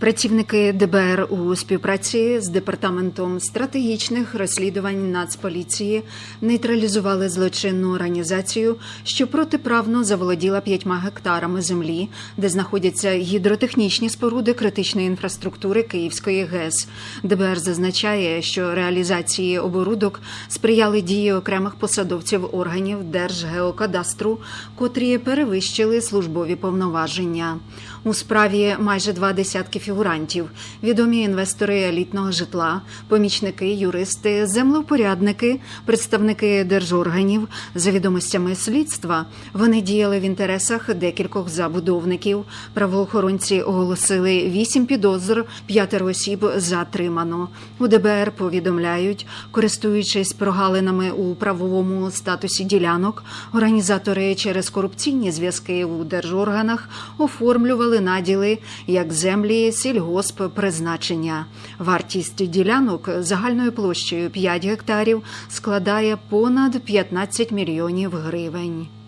Працівники ДБР у співпраці з департаментом стратегічних розслідувань Нацполіції нейтралізували злочинну організацію, що протиправно заволоділа п'ятьма гектарами землі, де знаходяться гідротехнічні споруди критичної інфраструктури Київської ГЕС. ДБР зазначає, що реалізації оборудок сприяли дії окремих посадовців органів Держгеокадастру, котрі перевищили службові повноваження. У справі майже два десятки фігурантів, відомі інвестори елітного житла, помічники, юристи, землевпорядники, представники держорганів. За відомостями слідства вони діяли в інтересах декількох забудовників. Правоохоронці оголосили вісім підозр, п'ятеро осіб затримано. У ДБР повідомляють, користуючись прогалинами у правовому статусі ділянок, організатори через корупційні зв'язки у держорганах оформлювали наділи як землі сільгосп призначення. Вартість ділянок загальною площею 5 гектарів складає понад 15 мільйонів гривень.